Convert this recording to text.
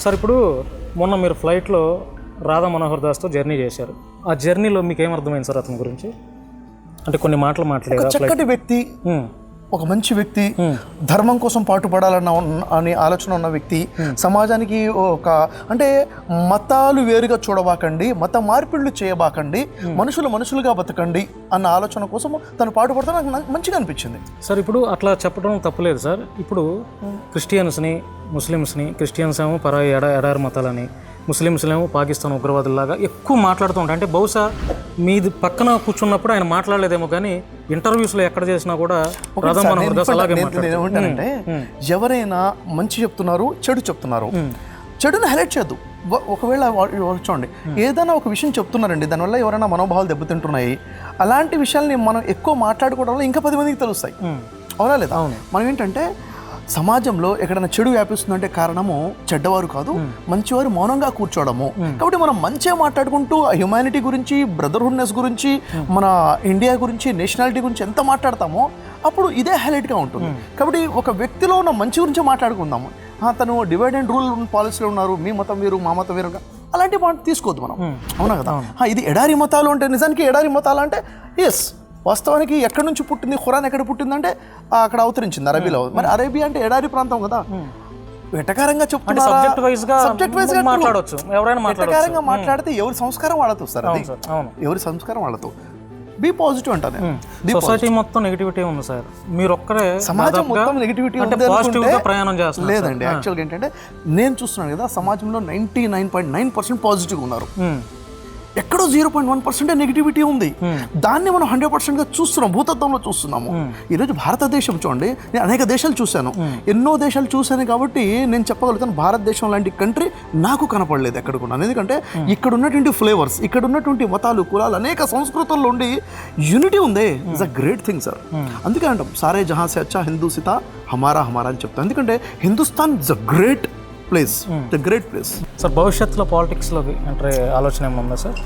Sir ఇప్పుడు మొన్న మీరు ఫ్లైట్లో రాధా మనోహర్ దాస్తో జర్నీ చేశారు. ఆ జర్నీలో మీకు ఏమర్థమైంది సార్ అతని గురించి? అంటే కొన్ని మాటలు మాట్లాడారు చక్కటి వ్యక్తి. ఒక మంచి వ్యక్తి ధర్మం కోసం పాటుపడాలన్న అనే ఆలోచన ఉన్న వ్యక్తి సమాజానికి ఒక అంటే మతాలు వేరుగా చూడబాకండి మత మార్పిళ్ళు చేయబాకండి మనుషులు మనుషులుగా బతకండి అన్న ఆలోచన కోసం తను పాటుపడతా నాకు మంచిగా అనిపించింది. సార్ ఇప్పుడు అట్లా చెప్పడం తప్పులేదు సార్. ఇప్పుడు క్రిస్టియన్స్ని ముస్లిమ్స్ని క్రిస్టియన్స్ ఏమో పరాయి ఎడ ఎడారి మతాలని ముస్లిమ్స్ ఏమో పాకిస్తాన్ ఉగ్రవాదుల్లాగా ఎక్కువ మాట్లాడుతూ ఉంటారు అంటే బహుశా మీది పక్కన కూర్చున్నప్పుడు ఆయన మాట్లాడలేదేమో కానీ ఇంటర్వ్యూస్లో ఎక్కడ చేసినా కూడా ఏమంటానంటే ఎవరైనా మంచి చెప్తున్నారు చెడు చెప్తున్నారు. చెడుని హైలైట్ చేయొద్దు. ఒకవేళ చూడండి ఏదైనా ఒక విషయం చెప్తున్నారండి దానివల్ల ఎవరైనా మనోభావాలు దెబ్బతింటున్నాయి. అలాంటి విషయాల్ని మనం ఎక్కువ మాట్లాడుకోవడం వల్ల ఇంకా పది మందికి తెలుస్తాయి. అవునా లేదా? మనం ఏంటంటే సమాజంలో ఎక్కడైనా చెడు వ్యాపిస్తుందంటే కారణము చెడ్డవారు కాదు మంచివారు మౌనంగా కూర్చోవడము కాబట్టి మనం మంచిగా మాట్లాడుకుంటూ హ్యుమానిటీ గురించి బ్రదర్హుడ్నెస్ గురించి మన ఇండియా గురించి నేషనాలిటీ గురించి ఎంత మాట్లాడతామో అప్పుడు ఇదే హైలైట్గా ఉంటుంది. కాబట్టి ఒక వ్యక్తిలో ఉన్న మంచి గురించి మాట్లాడుకుందాము. తను డివైడ్ అండ్ రూల్ పాలసీలో ఉన్నారు మీ మతం వేరు మా మతం వేరు అలాంటి మాట తీసుకోవద్దు మనం. అవునా కదా? ఇది ఎడారి మతాలు అంటే నిజానికి ఎడారి మతాలు అంటే ఎస్ వాస్తవానికి ఎక్కడి నుంచి పుట్టింది? ఖురాన్ ఎక్కడ పుట్టిందంటే అక్కడ అవతరించింది అరబీలో. మరి అరేబియా అంటే ఎడారి ప్రాంతం కదా. వెటకారంగా చెప్తున్నారా? గా సబ్జెక్ట్ వైజ్గా మాట్లాడొచ్చు. ఎవరైనా. వెటకారంగా మాట్లాడితే ఎవరి సంస్కారం వాళ్ళతో సార్ ఎవరి సంస్కారం వాళ్ళతో? బీ పాజిటివ్ Be సొసైటీ మొత్తం నెగిటివిటీ ఉంది సార్. మీరు ఒక్కరే సమాజం మొత్తం నెగిటివిటీ అంటే ఉంది పాజిటివ్గా అనుకుంటే ప్రయాణం చేస్తున్నారు లేదండి యాక్చువల్గా ఏంటంటే నేను చూస్తున్నాను కదా సమాజంలో ninety nine point nine percent positive ఉన్నారు. ఎక్కడో zero point one percent negativity ఉంది. దాన్ని మనం హండ్రెడ్ పర్సెంట్గా చూస్తున్నాం భూతత్వంలో చూస్తున్నాము. ఈరోజు భారతదేశం చూడండి నేను అనేక దేశాలు చూశాను. ఎన్నో దేశాలు చూశాను కాబట్టి నేను చెప్పగలుగుతాను భారతదేశం లాంటి కంట్రీ నాకు కనపడలేదు ఎక్కడ కూడా. ఎందుకంటే ఇక్కడ ఉన్నటువంటి ఫ్లేవర్స్ ఇక్కడ ఉన్నటువంటి మతాలు కులాలు అనేక సంస్కృతుల్లో ఉండి యూనిటీ ఉంది. It's a great thing sir అందుకే అంటాం సారే జహాన్ సే అచ్చా హిందూ సితా హమారా హమారా అని చెప్తాను ఎందుకంటే Hindustan it's a great place the great place sir భవిష్యత్తులో పాలిటిక్స్లోకి అంటే ఆలోచన ఏమైనా ఉందా సార్